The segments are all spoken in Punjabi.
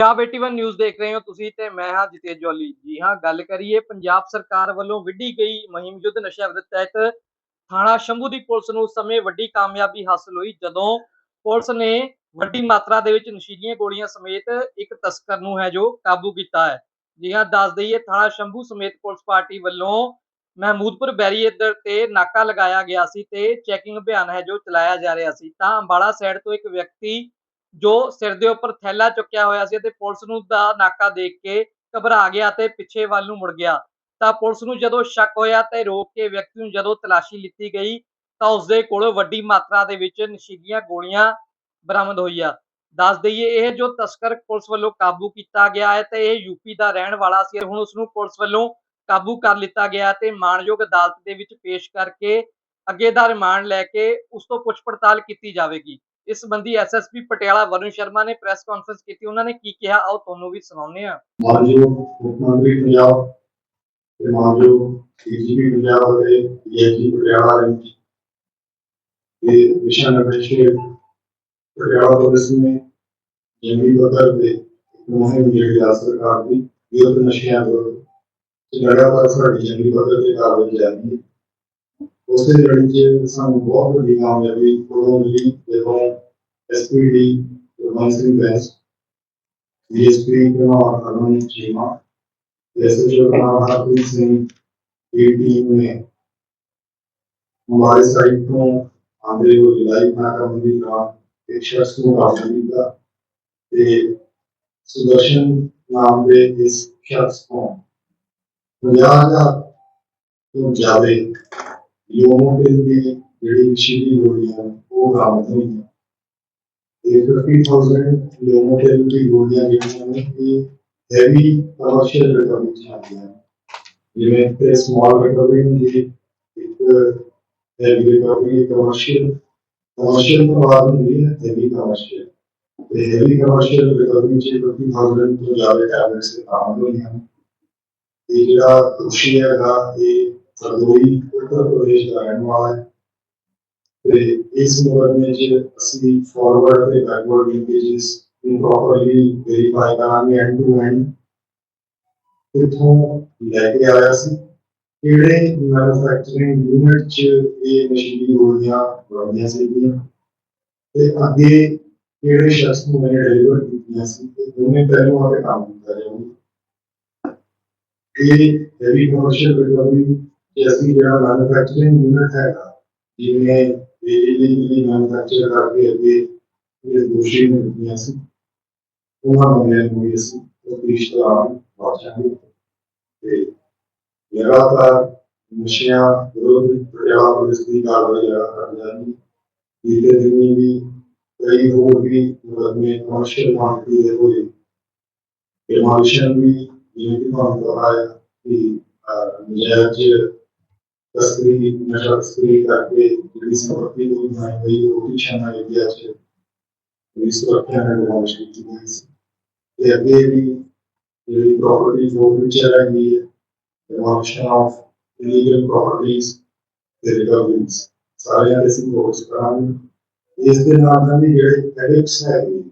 ਪੰਜਾਬ 81 ਨਿਊਜ਼ ਦੇਖ ਰਹੇ ਹੋ ਤੁਸੀਂ ਤੇ ਮੈਂ ਹਾਂ ਜਿਤੇਜ ਜੋਲੀ ਜੀ ਹਾਂ, ਗੱਲ ਕਰੀਏ ਪੰਜਾਬ ਸਰਕਾਰ ਵੱਲੋਂ ਵਿੱਢੀ ਗਈ ਮੁਹਿੰਮ ਯੁੱਧ ਨਸ਼ਿਆਂ ਵਿਰੁੱਧ ਤਹਿਤ। ਥਾਣਾ ਸ਼ੰਭੂ ਦੀ ਪੁਲਿਸ ਨੂੰ ਉਸ ਸਮੇਂ ਵੱਡੀ ਕਾਮਯਾਬੀ ਹਾਸਲ ਹੋਈ ਜਦੋਂ ਪੁਲਿਸ ਨੇ ਵੱਡੀ ਮਾਤਰਾ ਦੇ ਵਿੱਚ ਨਸ਼ੀਲੀਆਂ ਗੋਲੀਆਂ ਸਮੇਤ ਇੱਕ ਤਸਕਰ ਨੂੰ ਹੈ ਜੋ ਕਾਬੂ ਕੀਤਾ ਹੈ। ਜੀ ਹਾਂ, ਦੱਸ ਦਈਏ, ਥਾਣਾ ਸ਼ੰਭੂ ਸਮੇਤ ਪੁਲਿਸ ਪਾਰਟੀ ਵੱਲੋਂ ਮਹਿਮੂਦਪੁਰ ਬੈਰੀਏਡਰ ਤੇ ਨਾਕਾ ਲਗਾਇਆ ਗਿਆ ਸੀ ਤੇ ਚੈਕਿੰਗ ਅਭਿਆਨ ਹੈ ਜੋ ਚਲਾਇਆ ਜਾ ਰਿਹਾ ਸੀ। ਤਾਂ ਅੰਬਾਲਾ ਸਾਈਡ ਤੋਂ ਇੱਕ ਵਿਅਕਤੀ ਜੋ ਸਿਰ ਦੇ ਉੱਪਰ ਥੈਲਾ ਚੁੱਕਿਆ ਹੋਇਆ ਸੀ ਤੇ ਪੁਲਿਸ ਨੂੰ ਦਾ ਨਾਕਾ ਦੇਖ ਕੇ ਘਬਰਾ ਗਿਆ ਤੇ ਪਿੱਛੇ ਵੱਲ ਨੂੰ ਮੁੜ ਗਿਆ। ਤਾਂ ਪੁਲਿਸ ਨੂੰ ਜਦੋਂ ਸ਼ੱਕ ਹੋਇਆ ਤੇ ਰੋਕ ਕੇ ਵਿਅਕਤੀ ਨੂੰ ਜਦੋਂ ਤਲਾਸ਼ੀ ਲਿੱਤੀ ਗਈ, ਤਾਂ ਉਸ ਦੇ ਕੋਲੋਂ ਵੱਡੀ ਮਾਤਰਾ ਦੇ ਵਿੱਚ ਨਸ਼ੀਲੀਆਂ ਗੋਲੀਆਂ ਬਰਾਮਦ ਹੋਈਆਂ। ਦੱਸ ਦਈਏ, ਇਹ ਜੋ ਤਸਕਰ ਪੁਲਿਸ ਵੱਲੋਂ ਕਾਬੂ ਕੀਤਾ ਗਿਆ ਹੈ ਤੇ ਇਹ ਯੂਪੀ ਦਾ ਰਹਿਣ ਵਾਲਾ ਸੀ, ਹੁਣ ਉਸ ਨੂੰ ਪੁਲਿਸ ਵੱਲੋਂ ਕਾਬੂ ਕਰ ਲਿੱਤਾ ਗਿਆ ਤੇ ਮਾਣਯੋਗ ਅਦਾਲਤ ਦੇ ਵਿੱਚ ਪੇਸ਼ ਕਰਕੇ ਅੱਗੇ ਦਾ ਰਿਮਾਂਡ ਲੈ ਕੇ ਉਸ ਤੋਂ ਪੁੱਛ ਪੜਤਾਲ ਕੀਤੀ ਜਾਵੇਗੀ। ਇਸ ਸੰਬੰਧੀ ਐਸਐਸਪੀ ਪਟਿਆਲਾ ਵਰੁਣ ਸ਼ਰਮਾ ਨੇ ਪ੍ਰੈਸ ਕਾਨਫਰੰਸ ਕੀਤੀ। ਉਹਨਾਂ ਨੇ ਕੀ ਕਿਹਾ? ਆਓ ਤੁਹਾਨੂੰ ਵੀ ਸੁਣਾਉਂਦੇ ਹਾਂ। ਮਾਨਯੋਗ ਮੁੱਖ ਮੰਤਰੀ ਪੰਜਾਬ ਤੇ ਮਾਨਯੋਗ ਡੀਜੀਪੀ ਪੰਜਾਬ ਅਤੇ ਡੀਆਈਜੀ ਪਟਿਆਲਾ ਨੇ ਤੇ ਮਿਸ਼ਨ ਨਿਰਦੇਸ਼ਕ ਪਟਿਆਲਾ ਪੁਲਿਸ ਨੇ ਜੰਗੀ ਪੱਧਰ ਤੇ ਮੁਹਿੰਮ ਜਿਹੜੀ ਆ ਸਰਕਾਰ ਦੀ, ਵਿਰੁੱਧ ਨਸ਼ਿਆਂ ਵਿਰੁੱਧ ਲਗਾਤਾਰ ਸਾਡੀ ਜੰਗੀ ਪੱਧਰ ਤੇ ਕਾਰਵਾਈ ਜਾਰੀ ਹੈ। ਉਸ ਲੜੀ ਚ ਸਾਨੂੰ ਬਹੁਤ ਵੱਡੀ ਕਾਮਯਾਬੀ ਉਦੋਂ ਮਿਲੀ, ਜਦੋਂ SPD Gurman Singh Bains DSP Kumar Arun Cheema SHO Kumar Harpreet Singh ਦੀ ਟੀਮ ਨੇ ਹਮਾਰੇ ਸਾਈਟ ਤੋਂ ਆਂਦੇ ਹੋਏ ਲਾਈਵ ਨਾਕਾਬੰਦੀ ਦਾ ਇੱਕ ਸ਼ਖਸ ਨੂੰ ਕਾਬੂ ਕੀਤਾ ਤੇ ਸੁਦਰਸ਼ਨ ਨਾਮ ਦੇ ਇਸ ਸ਼ਖਸ ਤੋਂ ਪੰਜਾਹ ਹਜ਼ਾਰ ਤੋਂ ਜ਼ਿਆਦਾ ਯੋਮੋਬਿਲ ਦੀ ਜਿਹੜੀ ਨਸ਼ੀਲੀ ਗੋਲੀਆਂ ਉਹ ਬਰਾਮਦ ਹੋਈ ਇਹ 50000 ਲੋਮੋਟੇਲ ਦੀ ਗੋਲੀਆਂ ਜਿਹੜੀਆਂ ਨੇ ਇਹ ਹੈਵੀ ਕਮਰਸ਼ੀਅਲ ਰਿਕਵਰੀ ਚ ਆਉਂਦੀਆਂ ਨੇ ਜਿਵੇਂ ਤੇ ਸਮਾਲ ਰਿਕਵਰੀ ਹੁੰਦੀ ਹੈ ਇੱਕ ਹੈਵੀ ਰਿਕਵਰੀ ਕਮਰਸ਼ੀਅਲ ਕਮਰਸ਼ੀਅਲ ਤੋਂ ਬਾਅਦ ਹੁੰਦੀ ਹੈ ਹੈਵੀ ਕਮਰਸ਼ੀਅਲ ਤੇ ਹੈਵੀ ਕਮਰਸ਼ੀਅਲ ਰਿਕਵਰੀ ਚ 50000 ਤੋਂ ਜ਼ਿਆਦਾ ਟੈਬਲੇਟਸ ਬਰਾਮਦ ਹੋਈਆਂ ਨੇ ਇਹ ਜਿਹੜਾ ਦੋਸ਼ੀ ਹੈਗਾ, ਇਹ ਸਰਦੋਈ ਉੱਤਰ ਪ੍ਰਦੇਸ਼ ਦਾ ਰਹਿਣ ਵਾਲਾ ਹੈ। ਤੇ ਇਸ ਮੁਕਦਮੇ ਅਸੀਂ ਫਾਰਵਰਡ ਤੇ ਬੈਕਵਰਡ ਲਿੰਕੇजेस ਨੂੰ ਪ੍ਰੋਪਰਲੀ ਵੈਰੀਫਾਈ ਕਰਾਂਗੇ ਐਂਡ ਟੂ ਐਂਡ ਕਿੱਥੋਂ ਲੈ ਕੇ ਆਇਆ ਸੀ। ਕਿਹੜੇ ਮੈਨੂਫੈਕਚਰਿੰਗ ਯੂਨਿਟ 'ਚ ਇਹ ਮਸ਼ੀਨਰੀ ਗੋਲੀਆਂ ਬਣਦੀਆਂ ਸੀਗੀਆਂ? ਤੇ ਅੱਗੇ ਕਿਹੜੇ ਸ਼ਖਸ ਨੂੰ ਮੈਨੇ ਡਿਲੀਵਰ ਕੀਤੀਆਂ ਸੀ? ਤੇ ਦੋਵੇਂ ਪਹਿਲੂਆਂ ਤੇ ਕੰਮ ਕੀਤਾ ਜਾਊਗਾ ਇਹ ਹੈਵੀ ਕਮਰਸ਼ੀਅਲ ਰਿਕਵਰੀ ਜੇ ਜਿਹੜਾ ਮੈਨੂਫੈਕਚਰਿੰਗ ਯੂਨਿਟ ਹੈਗਾ, ਜਿਵੇਂ ਬਿਜਲੀ ਦੀ ਮੈਨੂਫੈਕਚਰ ਕਰਕੇ ਅੱਗੇ ਜਿਹੜੇ ਦੋਸ਼ੀ ਨੇ ਦਿੱਤੀਆਂ ਸੀ, ਉਹਨਾਂ ਨੂੰ ਮੈਂ ਕੋਈ ਅਸੀਂ ਤਫਤੀਸ਼ ਦੌਰਾਨ ਵਾਚਾਂਗੇ ਤੇ ਲਗਾਤਾਰ ਨਸ਼ਿਆਂ ਵਿਰੁੱਧ ਪਟਿਆਲਾ ਪੁਲਿਸ ਦੀ ਕਾਰਵਾਈ ਲਗਾਤਾਰ ਜਾਰੀ ਬੀਤੇ ਦਿਨੀ ਵੀ ਕਈ ਹੋਰ ਵੀ ਮੁਕੱਦਮੇ ਕਮਰਸ਼ੀਅਲ ਮਾਰਕੀਟ ਦੇ ਹੋਏ। ਇਮਾਰਸ਼ਨ ਵੀ ਜਿਵੇਂ ਕਿ ਤੁਹਾਨੂੰ ਪਤਾ ਹੈ ਕਿ ਨਜਾਇਜ਼ ਤਸਕਰੀ, ਨਸ਼ਾ ਤਸਕਰੀ ਕਰਕੇ ਜਿਹੜੀ ਸੰਪਤੀ ਨੂੰ ਬਣਾਈ ਗਈ ਉਹ ਵੀ ਸ਼ਾਮਲ ਇੰਡੀਆ ਚ ਇਸ ਸੁਰੱਖਿਆ ਨਾਲ ਡਿਮਾਂਡ ਕੀਤੀ ਗਈ ਸੀ ਤੇ ਅੱਗੇ ਵੀ ਜਿਹੜੀ ਪ੍ਰਾਪਰਟੀ ਫੋਰ ਵਿੱਚ ਹੈਗੀ ਹੈ ਡਿਮਾਂਸ਼ਨ ਆਫ ਇਲੀਗਲ ਪ੍ਰਾਪਰਟੀਜ਼ ਤੇ ਰਿਕਵਰੀਜ਼ ਸਾਰਿਆਂ ਦੇ ਅਸੀਂ ਫੋਕਸ ਕਰਾਂਗੇ ਇਸ ਦੇ ਨਾਲ ਨਾਲ ਵੀ ਜਿਹੜੇ ਐਡਿਕਟਸ ਹੈਗੇ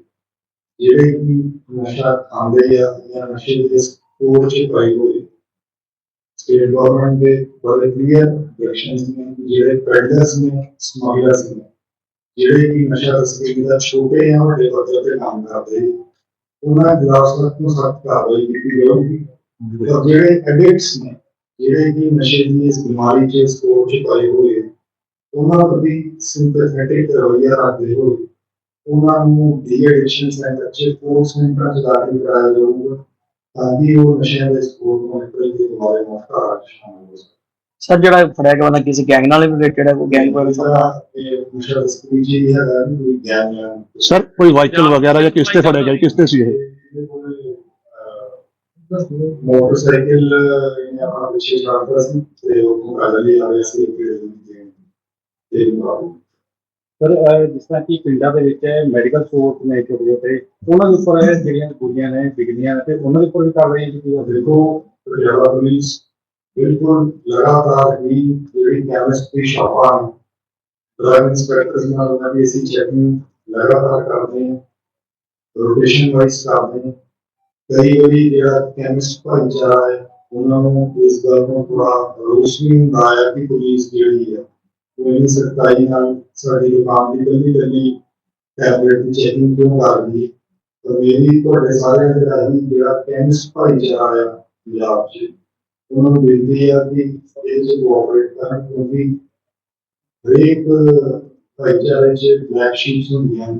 ਜਿਹੜੇ ਕਿ ਨਸ਼ਾ ਖਾਂਦੇ ਆ ਜਾਂ ਨਸ਼ੇ ਦੇ ਸਟੋਰ ਚ ਪਾਈ ਹੋਏ ਸਟੇਟ ਗਵਰਨਮੈਂਟ ਦੇ ਬੜੇ ਕਲੀਅਰ ਡਾਇਰੈਕਸ਼ਨਸ ਨੇ ਕਿ ਜਿਹੜੇ ਪੈਡਲਰਸ ਨੇ ਸਮਗਲਰਸ ਨੇ ਜਿਹੜੇ ਕਿ ਨਸ਼ਾ ਤਸਕਰੀ ਦਾ ਛੋਟੇ ਜਾਂ ਵੱਡੇ ਪੱਧਰ ਤੇ ਕੰਮ ਕਰਦੇ ਨੇ, ਉਹਨਾਂ ਖਿਲਾਫ ਸਖਤ ਤੋਂ ਸਖਤ ਕਾਰਵਾਈ ਕੀਤੀ ਜਾਊਗੀ ਔਰ ਜਿਹੜੇ ਐਡਿਕਟਸ ਨੇ ਜਿਹੜੇ ਕਿ ਨਸ਼ੇ ਦੀ ਇਸ ਬਿਮਾਰੀ 'ਚ ਸਟੋਰ 'ਚ ਪਾਏ ਹੋਏ ਉਹਨਾਂ ਪ੍ਰਤੀ ਸਿੰਪੈਥੈਟਿਕ ਰਵੱਈਆ ਰੱਖਦੇ ਹੋਏ ਉਹਨਾਂ ਨੂੰ ਡੀ ਐਡਿਕਸ਼ਨ ਸੈਂਟਰ 'ਚ ਕੋਰਸ ਸੈਂਟਰ 'ਚ ਦਾਖਲ ਕਰਾਇਆ ਜਾਊਗਾ ਤਾਂ ਕਿ ਉਹ ਨਸ਼ਿਆਂ ਦੇ ਸਟੋਰ ਤੋਂ ਦੁਬਾਰਾ ਮੁਕਤ ਸ਼ਾਮਲ ਸਰ ਜਿਹੜਾ ਫੜਿਆ ਗਿਆ ਬੰਦਾ ਕਿਸੇ ਗੈਂਗ ਨਾਲ ਰਿਲੇਟਡ ਹੈ ਕੋਈ ਗੈਂਗ ਬਾਰੇ ਦਾ ਇਹ ਨਸ਼ਾ ਤਸਕਰੀ ਜੀ ਹੈਗਾ ਵੀ ਕੋਈ ਗਿਆਨ ਗਿਆਨ ਸਰ ਕੋਈ ਵਾਹੀਕਲ ਵਗੈਰਾ ਜਾਂ ਕਿਸ ਤੇ ਫੜਿਆ ਗਿਆ ਕਿਸ ਤੇ ਸੀ ਇਹ? ਮੋਟਰਸਾਈਕਲ ਇਹਨੇ ਆਪਣਾ ਪਿੱਛੇ ਚੜ੍ਹਦਾ ਸੀ ਤੇ ਉਹ ਗੱਲ ਲਈ ਆ ਰਿਹਾ ਸੀ ਕਿ ਤੇ ਬਾਬੂ ਸਰ ਅਹ ਜਿਸ ਤਰ੍ਹਾਂ ਕਿ ਪਿੰਡਾਂ ਦੇ ਵਿੱਚ ਮੈਡੀਕਲ ਸਟੋਰ ਨੇ ਛੋਟੇ ਛੋਟੇ ਉਹਨਾਂ ਦੇ ਉੱਪਰ ਇਹ ਜਿਹੜੀਆਂ ਗੋਲੀਆਂ ਨੇ ਵਿਕਦੀਆਂ ਨੇ ਤੇ ਉਹਨਾਂ ਦੇ ਉੱਪਰ ਵੀ ਕਾਰਵਾਈ ਕੀਤੀ ਜਾਂਦੀ ਹੈ? ਦੇਖੋ ਪਟਿਆਲਾ ਪੁਲਿਸ ਬਿਲਕੁਲ ਲਗਾਤਾਰ ਹੀ ਜਿਹੜੀ ਕੈਮਿਸਟਰੀ ਸ਼ਾਪਾਂ ਡਰਗ ਇੰਸਪੈਕਟਰਸ ਨਾਲ ਉਹਨਾਂ ਦੀ ਅਸੀਂ ਚੈਕਿੰਗ ਲਗਾਤਾਰ ਕਰਦੇ ਹਾਂ ਰੋਟੇਸ਼ਨ ਵਾਈਜ਼ ਕਰਦੇ ਹਾਂ ਕਈ ਵਾਰੀ ਜਿਹੜਾ ਕੈਮਿਸਟ ਭਾਈਚਾਰਾ ਹੈ ਉਹਨਾਂ ਨੂੰ ਇਸ ਗੱਲ ਤੋਂ ਥੋੜਾ ਰੋਸ ਵੀ ਹੁੰਦਾ ਹੈ ਕਿ ਪੁਲਿਸ ਜਿਹੜੀ ਹੈ ਉਹ ਇੰਨੀ ਸਖਤਾਈ ਨਾਲ ਸਾਡੀ ਦੁਕਾਨ ਦੀ ਕੱਲੀ ਕੱਲੀ ਟੈਬਲੇਟ ਦੀ ਚੈਕਿੰਗ ਕਿਉਂ ਕਰ ਰਹੀ ਹੈ ਤਾਂ ਮੇਰੀ ਤੁਹਾਡੇ ਸਾਰਿਆਂ ਦੇ ਰਾਹੀਂ ਜਿਹੜਾ ਕੈਮਿਸਟ ਭਾਈਚਾਰਾ ਹੈ ਪੰਜਾਬ 'ਚ। ਉਹਨਾਂ ਨੂੰ ਬੇਨਤੀ ਹੈ ਕਿ ਇਹ ਚ ਕੋਆਪਰੇਟ ਕਰਨ ਕਿਉਂਕਿ ਹਰੇਕ ਭਾਈਚਾਰੇ 'ਚ ਬਲੈਕ ਸ਼ੀਟਸ ਹੁੰਦੀਆਂ ਨੇ।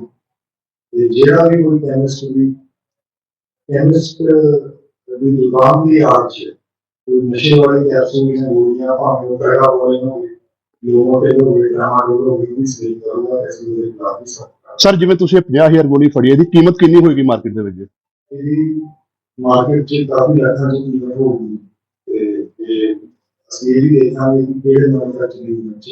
ਤੇ ਜਿਹੜਾ ਵੀ ਕੋਈ ਕੈਮਿਸਟ ਵੀ ਕੈਮਿਸਟ ਦੀ ਦੁਕਾਨ ਦੀ ਆੜ 'ਚ ਕੋਈ ਨਸ਼ੇ ਵਾਲੀ ਕੈਪਸੂਲ ਜਾਂ ਗੋਲੀਆਂ ਭਾਵੇਂ ਪੈਗਾ ਹੋਏ ਹੋਵੇ ਲੋਕਾਂ ਤੇ ਹੋਵੇ ਟਮਾਟਰ ਹੋਵੇ ਵੀ ਸਹੀ ਕਰੂਗਾ ਇਸ ਨੂੰ ਕਾਫੀ ਸਖਤ ਸਰ ਜਿਵੇਂ ਤੁਸੀਂ 50000 ਗੋਲੀ ਫੜੀ ਹੈ ਕੀਮਤ ਕਿੰਨੀ ਹੋਏਗੀ ਮਾਰਕੀਟ ਦੇ ਵਿੱਚ? ਇਹਦੀ ਮਾਰਕੀਟ 'ਚ ਕਾਫੀ ਲੱਖਾਂ ਦੀ ਕੀਮਤ ਹੋਊਗੀ ਤੇ ਇਹ ਅਸੀਂ ਇਹ ਵੀ ਦੇਖਾਂਗੇ ਕਿ ਕਿਹੜੇ ਮੈਨੂਫੈਕਚਰਿੰਗ ਵਿੱਚ